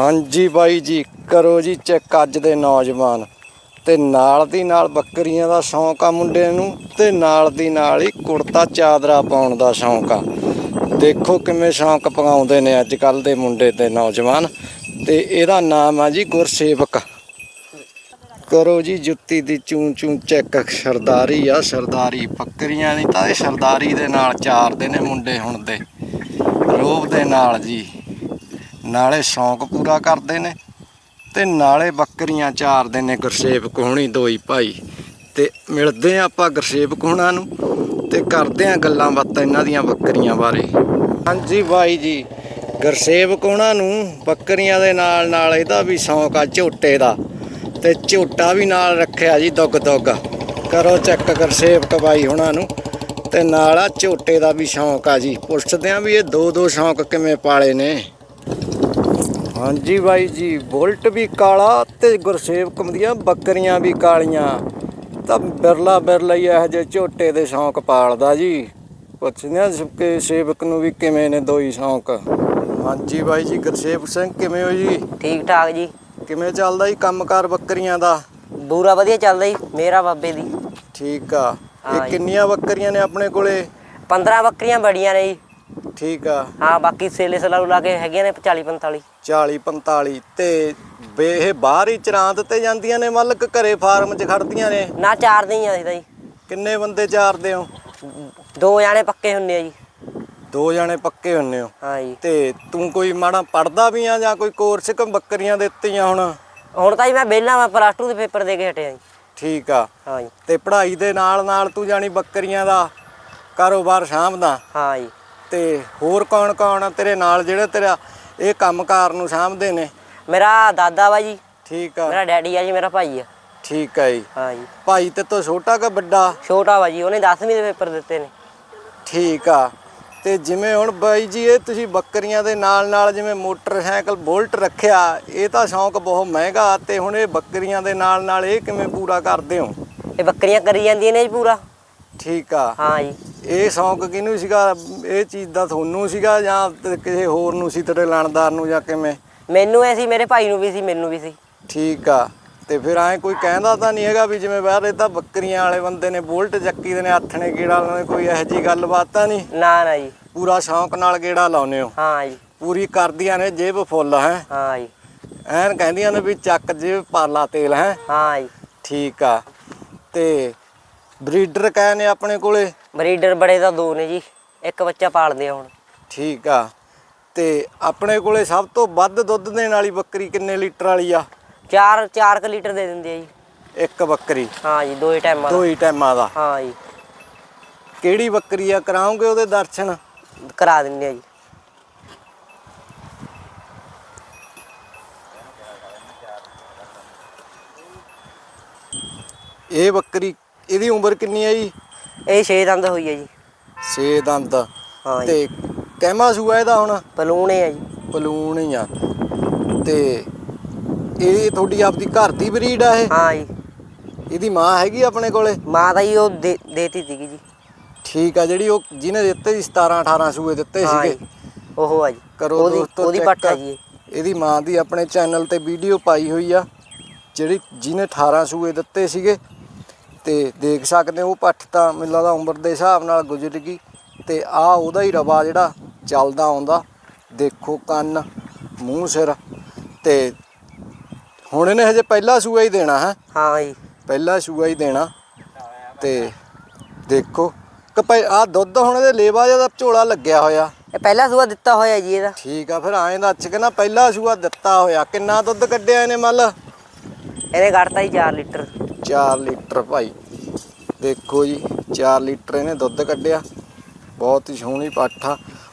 ਹਾਂਜੀ ਬਾਈ ਜੀ, ਕਰੋ ਜੀ ਚੈੱਕ ਅੱਜ ਦੇ ਨੌਜਵਾਨ। ਤੇ ਨਾਲ ਦੀ ਨਾਲ ਬੱਕਰੀਆਂ ਦਾ ਸ਼ੌਂਕ ਆ ਮੁੰਡੇ ਨੂੰ, ਤੇ ਨਾਲ ਦੀ ਨਾਲ ਹੀ ਕੁੜਤਾ ਚਾਦਰਾ ਪਾਉਣ ਦਾ ਸ਼ੌਂਕ ਆ। ਦੇਖੋ ਕਿਵੇਂ ਸ਼ੌਂਕ ਪਗਾਉਂਦੇ ਨੇ ਅੱਜ ਕੱਲ ਦੇ ਮੁੰਡੇ ਤੇ ਨੌਜਵਾਨ। ਤੇ ਇਹਦਾ ਨਾਮ ਆ ਜੀ ਗੁਰਸੇਵਕ। ਕਰੋ ਜੀ ਜੁੱਤੀ ਦੀ ਚੂੰ ਚੂੰ ਚੈੱਕ ਸਰਦਾਰੀ ਆ, ਸਰਦਾਰੀ। ਬੱਕਰੀਆਂ ਨਹੀਂ ਤਾਂ ਇਹ ਸਰਦਾਰੀ ਦੇ ਨਾਲ ਚਾਰਦੇ ਨੇ ਮੁੰਡੇ ਹੁਣ ਦੇ। ਰੋਬ ਦੇ ਨਾਲ ਜੀ। ਨਾਲੇ ਸ਼ੌਂਕ ਪੂਰਾ ਕਰਦੇ ਨੇ ਤੇ ਨਾਲੇ ਬੱਕਰੀਆਂ ਚਾਰਦੇ ਨੇ ਗੁਰਸੇਵਕ ਹੋਣੀ ਦੋਈ ਭਾਈ। ਤੇ ਮਿਲਦੇ ਆ ਆਪਾਂ ਗੁਰਸੇਵਕ ਹੋਣਾ ਨੂੰ ਤੇ ਕਰਦੇ ਆ ਗੱਲਾਂ ਬਾਤਾਂ ਇਹਨਾਂ ਦੀਆਂ ਬੱਕਰੀਆਂ ਬਾਰੇ। ਹਾਂਜੀ ਬਾਈ ਜੀ ਗੁਰਸੇਵਕ ਹੋਣਾ ਨੂੰ ਬੱਕਰੀਆਂ ਦੇ ਨਾਲ ਨਾਲ ਇਹਦਾ ਵੀ ਸ਼ੌਂਕ ਆ ਝੋਟੇ ਦਾ। ਤੇ ਝੋਟਾ ਵੀ ਨਾਲ ਰੱਖਿਆ ਜੀ ਦੁੱਗ ਦੁੱਗ। ਕਰੋ ਚੈੱਕ ਗੁਰਸੇਵਕ ਬਾਈ ਹੋਣਾ ਨੂੰ। ਤੇ ਨਾਲ ਆ ਝੋਟੇ ਦਾ ਵੀ ਸ਼ੌਂਕ ਆ ਜੀ। ਪੁੱਛਦੇ ਆ ਵੀ ਇਹ ਦੋ ਦੋ ਸ਼ੌਂਕ ਕਿਵੇਂ ਪਾਲੇ ਨੇ। ਹਾਂਜੀ ਬਾਈ ਜੀ ਬੁਲਟ ਵੀ ਕਾਲਾ ਤੇ ਗੁਰਸੇਵਕ ਦੀਆਂ ਬੱਕਰੀਆਂ ਵੀ ਕਾਲੀਆਂ। ਤਾਂ ਬਿਰਲਾ ਬਿਰਲਾ ਹੀ ਇਹੋ ਜਿਹੇ ਝੋਟੇ ਦੇ ਸ਼ੌਂਕ ਪਾਲਦਾ ਜੀ। ਪੁੱਛਦੇ ਆ ਕਿ ਸੇਵਕ ਨੂੰ ਵੀ ਕਿਵੇਂ ਨੇ ਦੋਈ ਸ਼ੌਂਕ। ਹਾਂਜੀ ਬਾਈ ਜੀ ਗੁਰਸੇਵਕ ਸਿੰਘ ਕਿਵੇਂ ਹੋ ਜੀ? ਠੀਕ ਠਾਕ ਜੀ। ਕਿਵੇਂ ਚੱਲਦਾ ਜੀ ਕੰਮਕਾਰ ਬੱਕਰੀਆਂ ਦਾ? ਬੂਰਾ ਵਧੀਆ ਚੱਲਦਾ ਜੀ ਮੇਰਾ ਬਾਬੇ ਦੀ। ਠੀਕ ਆ। ਇਹ ਜੀ। ਕਿੰਨੀਆਂ ਬੱਕਰੀਆਂ ਨੇ ਆਪਣੇ ਕੋਲੇ? 15 ਬੱਕਰੀਆਂ ਬੜੀਆਂ ਨੇ ਜੀ। ਠੀਕ ਆ। ਹਾਂ ਬਾਕੀ ਸੇਲੇ ਸਲਾੂ ਲਾ ਕੇ ਹੈਗੀਆਂ ਨੇ 40 45 40 45 ਤੇ ਬੇ ਇਹ ਬਾਹਰ ਹੀ ਚਰਾਂਦ ਤੇ ਜਾਂਦੀਆਂ ਨੇ ਮੱਲਕ ਘਰੇ ਫਾਰਮ 'ਚ ਖੜਦੀਆਂ ਨੇ। ਨਾ ਚਾਰਦੇ ਹੀ ਆ ਅਸੀਂ ਤਾਂ ਜੀ। ਕਿੰਨੇ ਬੰਦੇ ਚਾਰਦੇ ਹੋ? ਦੋ ਜਾਣੇ ਪੱਕੇ ਹੁੰਨੇ ਆ ਜੀ। ਦੋ ਜਣੇ ਪੱਕੇ ਹੁੰਨੇ ਹੋ? ਹਾਂ ਜੀ। ਤੇ ਤੂੰ ਕੋਈ ਮਾੜਾ ਪੜਦਾ ਵੀ ਆ ਜਾਂ ਕੋਈ ਕੋਰਸ ਕਿ ਬੱਕਰੀਆਂ ਦਿੱਤੀਆਂ ਹੁਣ? ਹੁਣ ਤਾਂ ਜੀ ਮੈਂ ਵਿਹਲਾ ਮੈਂ ਪਲੱਸ 2 ਦੇ ਪੇਪਰ ਦੇ ਕੇ ਹਟਿਆ ਜੀ। ਠੀਕ ਆ। ਹਾਂ ਜੀ। ਤੇ ਪੜ੍ਹਾਈ ਦੇ ਨਾਲ ਨਾਲ ਤੂੰ ਜਾਣੀ ਬੱਕਰੀਆਂ ਦਾ ਕਾਰੋਬਾਰ ਸਾਂਭਦਾ। ਹਾਂ ਜੀ। ਤੇ ਹੋਰ ਕੌਣ ਕੌਣ ਆ ਤੇਰੇ ਨਾਲ ਜਿਹੜੇ ਤੇਰਾ ਇਹ ਕੰਮਕਾਰ ਨੂੰ ਸਾਂਭਦੇ ਨੇ? ਮੇਰਾ ਦਾਦਾ ਵਾ ਜੀ। ਠੀਕ ਆ। ਮੇਰਾ ਡੈਡੀ ਆ ਜੀ ਮੇਰਾ ਭਾਈ ਆ। ਠੀਕ ਆ ਜੀ। ਹਾਂ ਜੀ। ਭਾਈ ਤੇ ਤੋਂ ਛੋਟਾ ਕਿ ਵੱਡਾ? ਛੋਟਾ ਵਾ ਜੀ ਉਹਨੇ 10ਵੀਂ ਦੇ ਪੇਪਰ ਦਿੱਤੇ ਨੇ। ਠੀਕ ਆ। ਤੇ ਜਿਵੇਂ ਹੁਣ ਬਾਈ ਜੀ ਇਹ ਤੁਸੀਂ ਬੱਕਰੀਆਂ ਦੇ ਨਾਲ ਨਾਲ ਜਿਵੇਂ ਮੋਟਰਸਾਈਕਲ ਬੁਲਟ ਰੱਖਿਆ ਇਹ ਤਾਂ ਸ਼ੌਂਕ ਬਹੁਤ ਮਹਿੰਗਾ ਤੇ ਹੁਣ ਇਹ ਬੱਕਰੀਆਂ ਦੇ ਨਾਲ ਨਾਲ ਇਹ ਕਿਵੇਂ ਪੂਰਾ ਕਰਦੇ ਹੋ? ਇਹ ਬੱਕਰੀਆਂ ਕਰੀ ਜਾਂਦੀਆਂ ਨੇ ਜੀ ਪੂਰਾ। ਠੀਕ ਆ। ਹਾਂ ਜੀ। ਇਹ ਸ਼ੌਂਕ ਕਿਹਨੂੰ ਸੀਗਾ? ਇਹ ਚੀਜ਼ ਦਾ ਤੁਹਾਨੂੰ ਸੀਗਾ ਜਾਂ ਤੇ ਕਿਸੇ ਹੋਰ ਨੂੰ ਸੀ ਤੇਰੇ ਲਾਣਦਾਰ ਨੂੰ ਜਾਂ ਕਿਵੇਂ? ਮੈਨੂੰ ਐ ਸੀ ਮੇਰੇ ਭਾਈ ਨੂੰ ਵੀ ਸੀ ਮੈਨੂੰ ਵੀ ਸੀ। ਠੀਕ ਆ। ਤੇ ਫਿਰ ਐ ਕੋਈ ਕਹਿੰਦਾ ਤਾਂ ਨਹੀਂ ਹੈਗਾ ਵੀ ਜਿਵੇਂ ਬਾਹਰ ਇਹ ਤਾਂ ਬੱਕਰੀਆਂ ਵਾਲੇ ਬੰਦੇ ਨੇ ਬੁਲਟ ਚੱਕੀ ਦੇ ਨੇ ਹੱਥ ਨੇ ਗੇੜਾ ਲਾਉਣੇ ਕੋਈ ਇਹੋ ਜੀ ਗੱਲਬਾਤ ਤਾਂ ਨਹੀਂ? ਨਾ ਨਾ ਜੀ। ਪੂਰਾ ਸ਼ੌਂਕ ਨਾਲ ਗੇੜਾ ਲਾਉਨੇ ਹੋ? ਹਾਂ ਜੀ। ਪੂਰੀ ਕਰਦੀਆਂ ਨੇ ਜੇਬ ਫੁੱਲ ਹੈ? ਹਾਂ ਜੀ। ਐਨ ਕਹਿੰਦੀਆਂ ਨੇ ਵੀ ਚੱਕ ਜੇਬ ਪਾਲਾ ਤੇਲ ਹੈ? ਹਾਂ ਜੀ। ਠੀਕ ਆ। ਤੇ ਬਰੀਡਰ ਕਹੇ ਨੇ ਆਪਣੇ ਕੋਲੇ? ਬਰੀਡਰ ਬੜੇ ਤਾਂ ਦੋ ਨੇ ਜੀ ਇੱਕ ਬੱਚਾ ਪਾਲਦੇ ਆ ਹੁਣ। ਠੀਕ ਆ। ਤੇ ਆਪਣੇ ਕੋਲੇ ਸਭ ਤੋਂ ਵੱਧ ਦੁੱਧ ਦੇਣ ਵਾਲੀ ਬੱਕਰੀ ਕਿੰਨੇ ਲੀਟਰ ਵਾਲੀ ਆ? 4 4 ਕ ਲੀਟਰ ਦੇ ਦਿੰਦੇ ਆ ਜੀ। ਇੱਕ ਬੱਕਰੀ। ਹਾਂ ਜੀ ਦੋ ਹੀ ਟਾਈਮਾਂ ਦਾ। ਦੋ ਹੀ ਟਾਈਮਾਂ ਦਾ। ਹਾਂ ਜੀ। ਕਿਹੜੀ ਬੱਕਰੀ ਆ? ਕਰਾਉਂਗੇ ਉਹਦੇ ਦਰਸ਼ਨ? ਕਰਾ ਦਿੰਦੇ ਆ ਜੀ। ਇਹ ਬੱਕਰੀ ਇਹਦੀ ਉਮਰ ਕਿੰਨੀ ਆ ਜੀ? ਇਹ 6 ਦੰਦ ਹੋਈ ਹੈ ਜੀ। 6 ਦੰਦ। ਹਾਂ ਜੀ। ਤੇ ਕਹਿਮਾ ਸੂਆ ਇਹਦਾ ਹੁਣ? ਪਲੂਣੇ ਆ ਜੀ। ਪਲੂਣ ਹੀ ਆ। ਤੇ ਇਹ ਤੁਹਾਡੀ ਆਪਦੀ ਘਰ ਦੀ ਬਰੀਡ ਆ ਇਹ? ਹਾਂ ਜੀ। ਇਹਦੀ ਮਾਂ ਹੈਗੀ ਆਪਣੇ ਕੋਲੇ? ਮਾਂ ਤਾਂ ਜੀ ਉਹ ਦੇ- ਦੇਤੀ ਸੀਗੀ ਜੀ। ਠੀਕ ਆ ਜਿਹੜੀ ਉਹ ਜਿਹਨੇ ਦਿੱਤੇ ਸੀ 17 18 ਸੂਏ ਦਿੱਤੇ ਹਾਂ ਸੀਗੇ। ਜੀ ਉਹ ਆ ਜੀ। ਕਰੋ ਉਹਦੀ ਦੋਸਤੋ ਉਹਦੀ check। ਪੱਟ ਆ ਜੀ ਇਹ। ਇਹਦੀ ਮਾਂ ਦੀ ਆਪਣੇ ਚੈਨਲ ਤੇ ਵੀਡੀਓ ਪਾਈ ਹੋਈ ਆ। ਜਿਹੜੀ ਜਿਹਨੇ 18 ਸੂਏ ਦਿੱਤੇ ਸੀਗੇ ਤੇ ਦੇਖ ਸਕਦੇ ਹੋ ਉਹ ਪੱਠ ਤਾਂ ਮੈਨੂੰ ਲੱਗਦਾ ਉਮਰ ਦੇ ਹਿਸਾਬ ਨਾਲ ਗੁਜ਼ਰ ਗਈ ਤੇ ਆ ਉਹਦਾ ਹੀ ਰਵਾ ਜਿਹੜਾ ਚੱਲਦਾ ਆਉਂਦਾ। ਦੇਖੋ ਕੰਨ ਮੂੰਹ ਸਿਰ ਤੇ ਹੁਣ ਇਹਨੇ ਹਜੇ ਪਹਿਲਾ ਸੂਆ ਹੀ ਦੇਣਾ ਹੈ। ਹਾਂ ਜੀ ਪਹਿਲਾ ਸੂਆ ਹੀ ਦੇਣਾ ਤੇ ਦੇਖੋ ਕਿ ਆ ਦੁੱਧ ਹੁਣ ਇਹਦੇ ਲੇਵਾ ਜਿਹਾ ਝੋਲਾ ਲੱਗਿਆ ਹੋਇਆ। ਇਹ ਪਹਿਲਾ ਸੂਆ ਦਿੱਤਾ ਹੋਇਆ ਜੀ ਇਹਦਾ। ਠੀਕ ਆ ਫਿਰ ਐਂ ਦਾ ਅੱਛ ਕੇ ਨਾ ਪਹਿਲਾ ਸੂਆ ਦਿੱਤਾ ਹੋਇਆ। ਕਿੰਨਾ ਦੁੱਧ ਕੱਢਿਆ ਇਹਨੇ ਮੱਲ? ਇਹਨੇ ਕੱਢਤਾ ਜੀ 4 ਲੀਟਰ। 4 ਲੀਟਰ ਭਾਈ। ਦੇਖੋ ਜੀ 4 ਲੀਟਰ ਇਹਨੇ ਦੁੱਧ ਕੱਢਿਆ। ਬਹੁਤ ਹੀ ਸੋਹਣੀ ਪੱਠ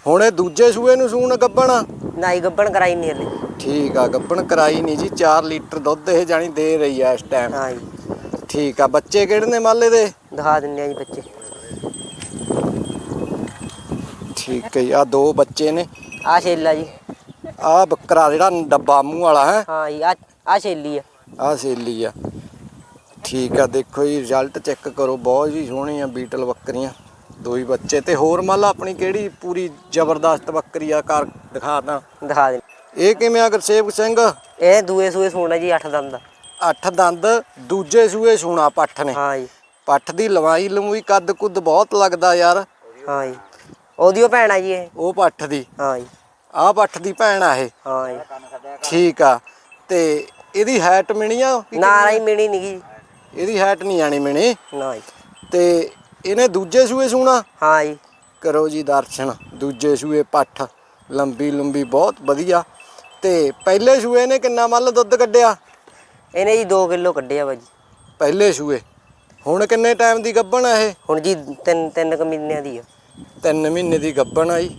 ਹੁਣ ਇਹ ਦੂਜੇ ਸੂਏ ਨੂੰ ਸੂਣ ਗੱਬਣ? ਨਾਈ ਗੱਬਣ ਕਰਾਈ ਨਹੀਂ ਹਲੇ। ਠੀਕ ਆ ਗੱਬਣ ਕਰਾਈ ਨਹੀਂ ਜੀ। 4 ਲੀਟਰ ਦੁੱਧ ਇਹ ਜਾਣੀ ਦੇ ਰਹੀ ਆ ਇਸ ਟਾਈਮ ਹਾਂ ਜੀ। ਠੀਕ ਆ ਬੱਚੇ ਕਿਹੜੇ ਨੇ ਮੱਲ ਇਹਦੇ ਦਿਖਾ ਦਿੰਦੇ ਆ ਜੀ ਬੱਚੇ। ਠੀਕ ਹੈ ਆ ਦੋ ਬੱਚੇ ਨੇ। ਆ ਛੇਲਾ ਜੀ। ਆ ਬੱਕਰਾ ਜਿਹੜਾ ਡੱਬਾ ਮੂੰਹ ਵਾਲਾ ਹੈ। ਹਾਂ ਜੀ ਆ ਆ ਛੇਲੀ ਆ। ਆ ਸੇਲੀ ਆ। ਠੀਕ ਆ ਦੇਖੋ ਜੀ ਰਿਜ਼ਲਟ ਚੈੱਕ ਕਰੋ ਬਹੁਤ ਹੀ ਸੋਹਣੀਆਂ ਬੀਟਲ ਬੱਕਰੀਆਂ ਦੋ ਹੀ ਬੱਚੇ। ਤੇ ਹੋਰ ਮੰਨ ਲਾ ਆਪਣੀ ਕਿਹੜੀ ਪੂਰੀ ਜ਼ਬਰਦਸਤ ਬੱਕਰੀ ਆ? ਕਰ ਦਿਖਾ ਦਾਂ। ਦਿਖਾ ਦੇ। ਇਹ ਕਿਵੇਂ ਆ ਗੁਰਸੇਵਕ ਸਿੰਘ? ਇਹ ਦੂਏ ਸੂਏ ਸੋਣਾ ਜੀ 8 ਦੰਦ। ਅੱਠ ਦੰਦ ਦੂਜੇ ਸੂਏ ਸੂਣਾ ਪੱਠ ਨੇ। ਹਾਂ ਜੀ। ਪੱਠ ਦੀ ਲਵਾਈ ਲਮੂਈ ਕੱਦ ਕੁੱਦ ਬਹੁਤ ਲੱਗਦਾ ਯਾਰ। ਹਾਂ ਜੀ। ਉਹਦੀ ਉਹ ਭੈਣ ਆ ਜੀ ਇਹ। ਉਹ ਪੱਠ ਦੀ। ਹਾਂ ਜੀ। ਆਹ ਪੱਠ ਦੀ ਭੈਣ ਆ ਇਹ। ਹਾਂ ਜੀ। ਠੀਕ ਆ। ਤੇ ਇਹਦੀ ਹਾਈਟ ਮਿਣੀ ਆ? ਨਾ ਰਾਈ ਮਿਣੀ ਨਹੀਂ ਜੀ ਇਹਦੀ ਹਾਈਟ ਨਹੀਂ ਆਣੀ ਮਿਣੀ। ਨਾ ਜੀ। ਤੇ ਇਹਨੇ ਦੂਜੇ ਸੂਏ ਸੂਣਾ? ਹਾਂ ਜੀ। ਕਰੋ ਜੀ ਦਰਸ਼ਨ। ਦੂਜੇ ਸੂਏ ਪੱਠ। ਲੰਬੀ ਲੰਬੀ ਬਹੁਤ ਵਧੀਆ। ਤੇ ਪਹਿਲੇ ਸੂਏ ਨੇ ਕਿੰਨਾ ਮੱਲ ਦੁੱਧ ਕੱਢਿਆ? ਇਹਨੇ ਜੀ 2 ਕਿਲੋ ਕੱਢਿਆ ਵਾ ਜੀ। ਪਹਿਲੇ ਸੂਏ। ਹੁਣ ਕਿੰਨੇ ਟਾਈਮ ਦੀ ਗੱਭਣ ਆ ਇਹ? ਹੁਣ ਜੀ ਤਿੰਨ ਤਿੰਨ ਕੁ ਮਹੀਨਿਆਂ ਦੀ ਆ। 3 ਮਹੀਨੇ ਦੀ ਗੱਭਣ ਆਈ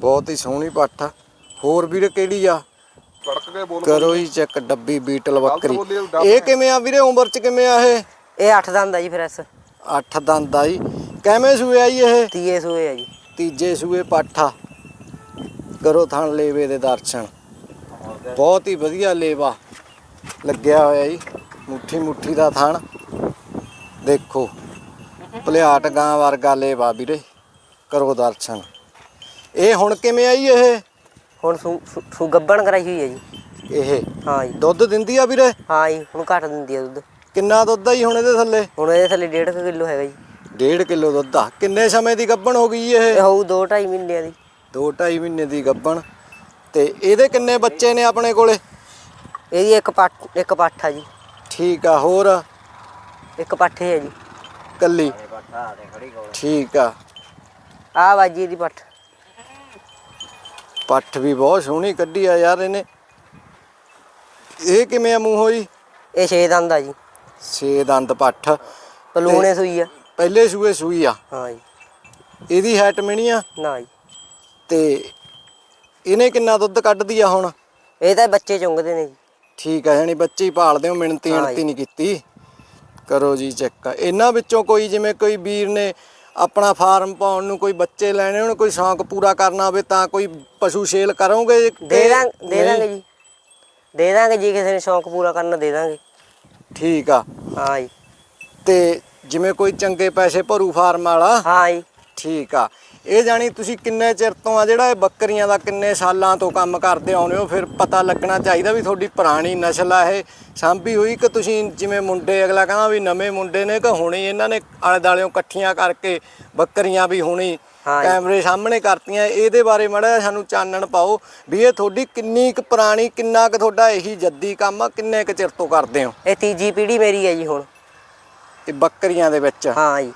ਬਹੁਤ ਹੀ ਸੋਹਣੀ ਪੱਠ ਆ। ਹੋਰ ਵੀਰੇ ਕਿਹੜੀ ਆ? ਕੜਕ ਕੇ ਬੋਲ ਕਰੋ ਜੀ ਚੈੱਕ ਡੱਬੀ ਬੀਟਲ ਬੱਕਰੀ ਬੋਲੀ ਇਹ ਕਿਵੇਂ ਆ ਵੀਰੇ ਉਮਰ ਚ ਕਿਵੇਂ ਆ ਇਹ? ਇਹ 8 ਦੰਦ ਆ ਜੀ ਫਿਰ ਐਸ ਅੱਠ ਦੰਦ ਆਈ ਕਿਵੇਂ ਸੂਏ ਆਈ ਇਹ? ਤੀਏ ਸੂਏ ਆ ਜੀ। ਤੀਜੇ ਸੂਏ ਪਾਠਾ ਕਰੋ ਥਣ ਲੇਵੇ ਦੇ ਦਰਸ਼ਨ। ਬਹੁਤ ਹੀ ਵਧੀਆ ਲੇਵਾ ਲੱਗਿਆ ਹੋਇਆ ਜੀ। ਮੁੱਠੀ ਮੁੱਠੀ ਦਾ ਥਣ। ਦੇਖੋ ਭਲਿਆਟ ਗਾਂ ਵਰਗਾ ਲੇਵਾ ਵੀਰੇ। ਕਰੋ ਦਰਸ਼ਨ। ਇਹ ਹੁਣ ਕਿਵੇਂ ਆਈ ਇਹ? ਹੁਣ ਸੂ ਸੂ- ਸੂ ਗੱਬਣ ਕਰਾਈ ਹੋਈ ਹੈ ਜੀ। ਇਹ ਹਾਂ ਜੀ। ਦੁੱਧ ਦਿੰਦੀ ਆ ਵੀਰੇ? ਹਾਂ ਜੀ ਹੁਣ ਘੱਟ ਦਿੰਦੀ ਆ ਦੁੱਧ। ਕਿੰਨਾ ਦੁੱਧ ਆ ਜੀ ਹੁਣ ਇਹਦੇ ਥੱਲੇ? ਹੁਣ ਇਹਦੇ ਥੱਲੇ 1.5 ਕਿਲੋ ਹੈਗਾ ਜੀ। 1.5 ਕਿਲੋ ਦੁੱਧ ਆ। ਕਿੰਨੇ ਸਮੇਂ ਦੀ ਗੱਭਣ ਹੋ ਗਈ ਇਹ? ਇਹ ਹੋਊ 2.5 ਮਹੀਨਿਆਂ ਦੀ। 2.5 ਮਹੀਨੇ ਦੀ ਗੱਭਣ ਤੇ ਇਹਦੇ ਕਿੰਨੇ ਬੱਚੇ ਨੇ ਆਪਣੇ ਕੋਲੇ? ਇਹਦੀ ਇੱਕ ਪੱਠ ਇੱਕ ਪੱਠ ਆ ਜੀ। ਠੀਕ ਆ ਹੋਰ? ਇੱਕ ਪੱਠ ਹੈ ਜੀ। ਕੱਲੀ? ਠੀਕ ਆ। ਆ ਬਾਜੀ ਇਹਦੀ ਪੱਠ। ਪੱਠ ਵੀ ਬਹੁਤ ਸੋਹਣੀ ਕੱਢੀ ਆ ਯਾਰ ਇਹਨੇ। ਇਹ ਕਿਵੇਂ ਆ ਮੂੰਹੋ ਜੀ ਇਹ 6 ਦੰਦ ਆ ਜੀ। ਛੇ ਦੰਦ ਪੱਠ। ਪਲੂਣੇ ਸੂਈ ਆ। ਪਹਿਲੇ ਸੂਏ ਸੂਈ ਆ। ਹਾਂ ਜੀ। ਇਹਦੀ ਹੈਟ ਮਿਣੀ ਆ? ਨਾ ਜੀ। ਤੇ ਇਹਨੇ ਕਿੰਨਾ ਦੁੱਧ ਕੱਢਦੀ ਆ ਹੁਣ? ਇਹ ਤਾਂ ਬੱਚੇ ਚੁੰਗਦੇ ਨੇ ਜੀ। ਠੀਕ ਆ ਯਾਨੀ ਬੱਚੇ ਹੀ ਭਾਲਦੇ ਹੋ ਅਣਤੀ ਜੀ। ਨਹੀਂ ਕੀਤੀ। ਕਰੋ ਜੀ ਚੈੱਕ। ਇਹਨਾਂ ਵਿੱਚੋਂ ਕੋਈ ਜਿਵੇਂ ਕੋਈ ਵੀਰ ਨੇ ਆਪਣਾ ਫਾਰਮ ਪਾਉਣ ਨੂੰ ਕੋਈ ਬੱਚੇ ਲੈਣੇ ਹੋਣ ਕੋਈ ਸ਼ੌਂਕ ਪੂਰਾ ਕਰਨਾ ਹੋਵੇ ਤਾਂ ਕੋਈ ਪਸ਼ੂ ਸੇਲ ਕਰੋਗੇ ਦੇ ਦਾਂ ਦੇ ਦਾਂਗੇ ਜੀ। ਦੇ ਦਾਂਗੇ ਜੀ ਕਿਸੇ ਨੇ ਸ਼ੌਂਕ ਪੂਰਾ ਕਰਨਾ ਦੇ ਦਾਂਗੇ। ਠੀਕ ਆ। ਹਾਂ ਜੀ। ਤੇ ਜਿਵੇਂ ਕੋਈ ਚੰਗੇ ਪੈਸੇ ਭਰੂ ਫਾਰਮ ਵਾਲਾ? ਹਾਂ ਜੀ। ਠੀਕ ਆ। ਇਹ ਜਾਣੀ ਤੁਸੀਂ ਕਿੰਨੇ ਚਿਰ ਤੋਂ ਆ ਜਿਹੜਾ ਇਹ ਬੱਕਰੀਆਂ ਦਾ ਕਿੰਨੇ ਸਾਲਾਂ ਤੋਂ ਕੰਮ ਕਰਦੇ ਆਉਨੇ ਹੋ ਫਿਰ ਪਤਾ ਲੱਗਣਾ ਚਾਹੀਦਾ ਵੀ ਤੁਹਾਡੀ ਪੁਰਾਣੀ ਨਸਲ ਆ ਇਹ। ਸਾਂਭੀ ਹੋਈ ਕਿ ਤੁਸੀਂ ਜਿਵੇਂ ਮੁੰਡੇ ਅਗਲਾ ਕਹਿੰਦਾ ਵੀ ਨਵੇਂ ਮੁੰਡੇ ਨੇ ਕਿ ਹੁਣੇ ਇਹਨਾਂ ਨੇ ਆਲੇ ਦਾਲਿਓਂ ਇਕੱਠੀਆਂ ਕਰਕੇ ਬੱਕਰੀਆਂ ਵੀ ਹੁਣੀ। ਕੈਮਰੇ ਸਾਹਮਣੇ ਕਰਤੀਆਂ ਇਹਦੇ ਬਾਰੇ ਮੜਾ ਸਾਨੂੰ ਚਾਨਣ ਪਾਓ ਵੀ ਇਹ ਤੁਹਾਡੀ ਕਿੰਨੀ ਕੁ ਪੁਰਾਣੀ ਕਿੰਨਾ ਕੁ ਤੁਹਾਡਾ ਇਹੀ ਜੱਦੀ ਕੰਮ ਆ ਕਿੰਨੇ ਕੁ ਚਿਰ ਤੋਂ ਕਰਦੇ ਹੋ? ਇਹ ਤੀਜੀ ਪੀੜ੍ਹੀ ਮੇਰੀ ਹੈ ਜੀ ਹੁਣ। ਇਹ ਬੱਕਰੀਆਂ ਦੇ ਵਿੱਚ? ਹਾਂ ਜੀ।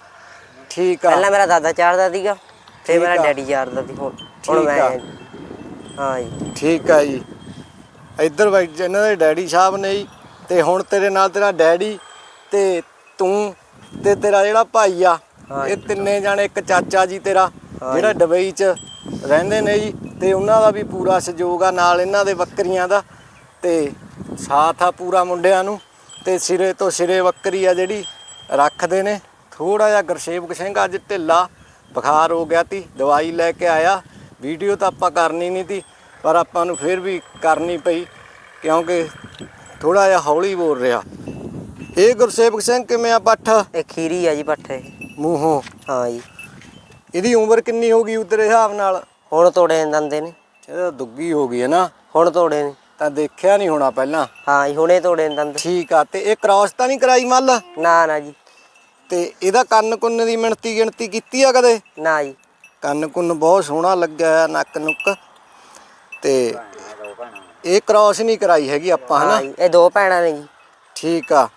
ਠੀਕ ਆ। ਪਹਿਲਾਂ ਮੇਰਾ ਦਾਦਾ ਚਾਰਦਾ ਸੀਗਾ। ਫਿਰ ਠੀਕ ਮੇਰਾ ਆ। ਡੈਡੀ ਚਾਰਦਾ ਸੀ ਹੁਣ ਹੁਣ ਠੀਕ ਮੈਂ ਆ। ਹਾਂ ਜੀ। ਠੀਕ ਆ ਜੀ ਇੱਧਰ ਬੈਠ ਇਹਨਾਂ ਦੇ ਡੈਡੀ ਸਾਹਿਬ ਨੇ ਜੀ ਤੇ ਹੁਣ ਤੇਰੇ ਨਾਲ ਤੇਰਾ ਡੈਡੀ ਤੇ ਤੂੰ ਤੇ ਤੇਰਾ ਜਿਹੜਾ ਭਾਈ ਆ ਹਾਂ ਇਹ ਤਿੰਨੇ ਜਾਣੇ ਇੱਕ ਚਾਚਾ ਜੀ ਤੇਰਾ ਹਾਂ ਜਿਹੜਾ ਡਬਈ 'ਚ ਰਹਿੰਦੇ ਨੇ ਜੀ ਤੇ ਉਹਨਾਂ ਦਾ ਵੀ ਪੂਰਾ ਸਹਿਯੋਗ ਆ ਨਾਲ ਇਹਨਾਂ ਦੇ ਬੱਕਰੀਆਂ ਦਾ ਤੇ ਸਾਥ ਆ ਪੂਰਾ ਮੁੰਡਿਆਂ ਨੂੰ ਤੇ ਸਿਰੇ ਤੋਂ ਸਿਰੇ ਬੱਕਰੀ ਆ ਜਿਹੜੀ ਰੱਖਦੇ ਨੇ ਥੋੜਾ ਜਿਹਾ ਗੁਰਸੇਵਕ ਸਿੰਘ ਅੱਜ ਢਿੱਲਾ ਬੁਖਾਰ ਹੋ ਗਿਆ ਤੀ ਦਵਾਈ ਲੈ ਕੇ ਆਇਆ ਵੀਡੀਓ ਤਾਂ ਆਪਾਂ ਕਰਨੀ ਨਹੀਂ ਤੀ ਪਰ ਆਪਾਂ ਨੂੰ ਫਿਰ ਵੀ ਕਰਨੀ ਪਈ ਕਿਉਂਕਿ ਥੋੜਾ ਜਿਹਾ ਹੌਲੀ ਬੋਲ ਰਿਹਾ। ਇਹ ਗੁਰਸੇਵਕ ਸਿੰਘ ਕਿਵੇਂ ਆ ਪੱਠ? ਇਹ ਖੀਰੀ ਆ ਜੀ ਪੱਠ ਇਹ। ਮੂੰਹੋਂ? ਹਾਂ ਜੀ। ਇਹਦੀ ਉਮਰ ਕਿੰਨੀ ਹੋ ਗਈ ਉਤਰੇ ਹਿਸਾਬ ਨਾਲ? ਹੁਣ ਤੋੜੇ ਦੰਦੇ ਨੇ। ਇਹਦਾ ਦੁੱਗੀ ਹੋ ਗਈ ਹੈ ਨਾ। ਹੁਣ ਤੋੜੇ ਨੇ। ਤਾਂ ਦੇਖਿਆ ਨਹੀਂ ਹੋਣਾ ਪਹਿਲਾਂ। ਹਾਂ ਜੀ ਹੁਣੇ ਤੋੜੇ ਦੰਦ। ਠੀਕ ਆ ਤੇ ਇਹ ਕ੍ਰਾਸ ਤਾਂ ਨਹੀਂ ਕਰਾਈ ਮੱਲ? ਨਾ ਨਾ ਜੀ। ਤੇ ਇਹਦਾ ਕੰਨ ਕੁੰਨ ਦੀ ਮਿਣਤੀ ਗਿਣਤੀ ਕੀਤੀ ਆ ਕਦੇ? ਨਾ ਜੀ। ਕੰਨ ਕੁੰਨ ਬਹੁਤ ਸੋਹਣਾ ਲੱਗਿਆ ਆ ਨੱਕ ਨੁੱਕ। ਤੇ ਇਹ ਕ੍ਰਾਸ ਨਹੀਂ ਕਰਾਈ ਹੈਗੀ ਆਪਾਂ ਹਾਂ ਹਨਾ? ਜੀ ਇਹ ਦੋ ਭੈਣਾਂ ਨੇ ਜੀ। ਠੀਕ ਆ।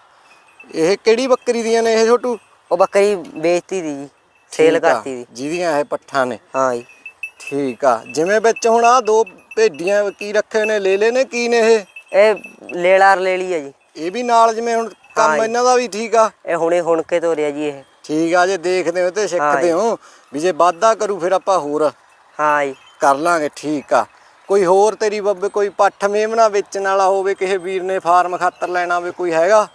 ਇਹ ਕਿਹੜੀ ਬੱਕਰੀ ਦੀਆਂ ਨੇ ਇਹ ਛੋਟੂ? ਉਹ ਬੱਕਰੀ ਵੇਚਤੀ ਦੀ ਜੀ ਸੇਲ ਠੀਕ ਆ, ਕਰਤੀ ਦੀ। ਜਿਹਦੀਆਂ ਇਹ ਪੱਠਾਂ ਨੇ। ਹਾਂ ਜੀ। ਠੀਕ ਆ। ਜਿਵੇਂ ਵਿੱਚ ਹੁਣ ਆ ਦੋ ਭੇਡੀਆਂ ਕੀ ਰੱਖੇ ਨੇ ਲੈ ਲੈ ਨੇ ਕੀ ਨੇ ਇਹ? ਇਹ ਲੇਲਾਰ ਲੈ ਲਈ ਆ ਜੀ। ਇਹ ਵੀ ਨਾਲ ਜਿਵੇਂ ਹੁਣ ਕੰਮ ਹਾਂ। ਇਹਨਾਂ ਦਾ ਵੀ ਠੀਕ ਆ। ਇਹ ਹੁਣੇ ਹੁਣ ਕੇ ਤੋਰਿਆ ਜੀ ਇਹ। ਠੀਕ ਆ ਜੇ ਦੇਖਦੇ ਹੋ ਤੇ ਸਿੱਖਦੇ। ਹੋ ਵੀ ਜੇ ਵਾਧਾ ਕਰੂ ਫਿਰ ਆਪਾਂ ਹੋਰ ਹਾਂ ਜੀ। ਕਰ ਲਾਂਗੇ ਠੀਕ ਆ। ਕੋਈ ਹੋਰ ਤੇਰੀ ਬੱਬੇ ਕੋਈ ਪੱਠ ਮੇਮਣਾ ਵੇਚਣ ਵਾਲਾ ਹੋਵੇ ਕਿਸੇ ਵੀਰ ਨੇ ਫਾਰਮ ਖਾਤਰ ਲੈਣਾ ਹੋਵੇ ਕੋਈ ਹੈਗਾ?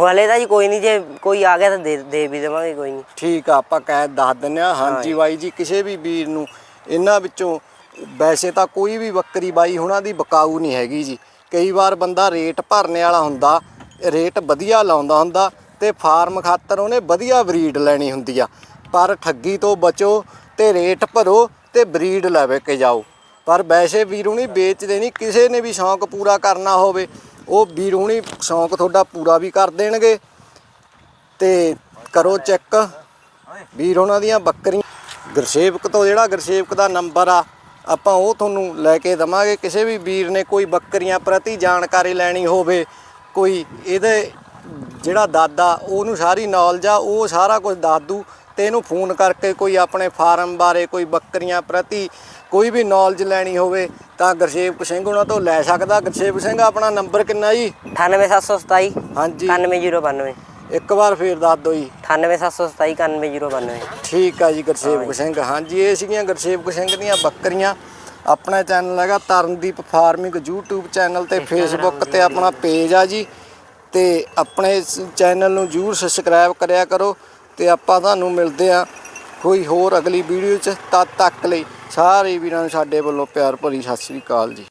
ਹਲੇ ਤਾਂ ਜੀ ਕੋਈ ਨਹੀਂ ਜੇ ਕੋਈ ਆ ਗਿਆ ਤਾਂ ਦੇ ਦੇ ਵੀ ਦੇਵਾਂਗੇ ਕੋਈ ਨਹੀਂ। ਠੀਕ ਆ ਆਪਾਂ ਕਹਿ ਦੱਸ ਦਿੰਨੇ ਆ। ਹਾਂਜੀ ਬਾਈ ਜੀ ਕਿਸੇ ਵੀ ਵੀਰ ਨੂੰ ਇਹਨਾਂ ਵਿੱਚੋਂ ਵੈਸੇ ਤਾਂ ਕੋਈ ਵੀ ਬੱਕਰੀ ਬਾਈ ਹੁਣਾਂ ਦੀ ਬਕਾਊ ਨਹੀਂ ਹੈਗੀ ਜੀ। ਕਈ ਵਾਰ ਬੰਦਾ ਰੇਟ ਭਰਨੇ ਵਾਲਾ ਹੁੰਦਾ ਰੇਟ ਵਧੀਆ ਲਾਉਂਦਾ ਹੁੰਦਾ ਤੇ ਫਾਰਮ ਖਾਤਰ ਉਹਨੇ ਵਧੀਆ ਬਰੀਡ ਲੈਣੀ ਹੁੰਦੀ ਆ। ਪਰ ਠੱਗੀ ਤੋਂ ਬਚੋ ਤੇ ਰੇਟ ਭਰੋ ਤੇ ਬਰੀਡ ਲੈ ਕੇ ਜਾਓ। ਪਰ ਵੈਸੇ ਵੀਰੂਣੀ ਵੇਚਦੇ ਨਹੀਂ, ਕਿਸੇ ਨੇ ਵੀ ਸ਼ੌਂਕ ਪੂਰਾ ਕਰਨਾ ਹੋਵੇ, ਉਹ ਵੀਰੂਣੀ ਸ਼ੌਂਕ ਤੁਹਾਡਾ ਪੂਰਾ ਵੀ ਕਰ ਦੇਣਗੇ। ਤੇ ਕਰੋ ਚੈੱਕ, ਵੀਰ ਉਹਨਾਂ ਦੀਆਂ ਬੱਕਰੀਆਂ। ਗੁਰਸੇਵਕ ਤੋਂ ਜਿਹੜਾ ਗੁਰਸੇਵਕ ਦਾ ਨੰਬਰ ਆ, ਆਪਾਂ ਉਹ ਤੁਹਾਨੂੰ ਲੈ ਕੇ ਦਵਾਂਗੇ। ਕਿਸੇ ਵੀ ਵੀਰ ਨੇ ਕੋਈ ਬੱਕਰੀਆਂ ਪ੍ਰਤੀ ਜਾਣਕਾਰੀ ਲੈਣੀ ਹੋਵੇ ਕੋਈ ਇਹਦੇ ਜਿਹੜਾ ਦਾਦਾ ਉਹਨੂੰ ਸਾਰੀ ਨੌਲੇਜ ਆ ਉਹ ਸਾਰਾ ਕੁਝ ਦੱਸ ਦੂ ਤੇ ਇਹਨੂੰ ਫੋਨ ਕਰਕੇ ਕੋਈ ਆਪਣੇ ਫਾਰਮ ਬਾਰੇ ਕੋਈ ਬੱਕਰੀਆਂ ਪ੍ਰਤੀ ਕੋਈ ਵੀ ਨੌਲੇਜ ਲੈਣੀ ਹੋਵੇ ਤਾਂ ਗੁਰਸੇਵਕ ਸਿੰਘ ਉਹਨਾਂ ਤੋਂ ਲੈ ਸਕਦਾ। ਗੁਰਸੇਵਕ ਸਿੰਘ ਆਪਣਾ ਨੰਬਰ ਕਿੰਨਾ ਜੀ? 98727 ਹਾਂਜੀ। 91092 ਇੱਕ ਵਾਰ ਫੇਰ ਦੱਸ ਦਿਓ ਜੀ। 98727 91092 ਠੀਕ ਆ ਜੀ ਗੁਰਸੇਵਕ ਸਿੰਘ। ਹਾਂਜੀ ਇਹ ਸੀਗੀਆਂ ਗੁਰਸੇਵਕ ਸਿੰਘ ਦੀਆਂ ਬੱਕਰੀਆਂ। ਆਪਣਾ ਚੈਨਲ ਹੈਗਾ ਤਰਨਦੀਪ ਫਾਰਮਿੰਗ YouTube ਚੈਨਲ ਤੇ Facebook ਤੇ ਆਪਣਾ ਪੇਜ ਆ ਜੀ। ਤੇ ਆਪਣੇ ਚੈਨਲ ਨੂੰ ਜਰੂਰ ਸਬਸਕ੍ਰਾਈਬ ਕਰਿਆ ਕਰੋ ਤੇ ਆਪਾਂ ਤੁਹਾਨੂੰ ਮਿਲਦੇ ਆ ਕੋਈ ਹੋਰ ਅਗਲੀ ਵੀਡੀਓ ਚ। ਤਦ ਤੱਕ ਲਈ ਸਾਰੇ ਵੀਰਾਂ ਨੂੰ ਸਾਡੇ ਵੱਲੋਂ ਪਿਆਰ ਭਰੀ ਸਤਿ ਸ੍ਰੀ ਅਕਾਲ ਜੀ।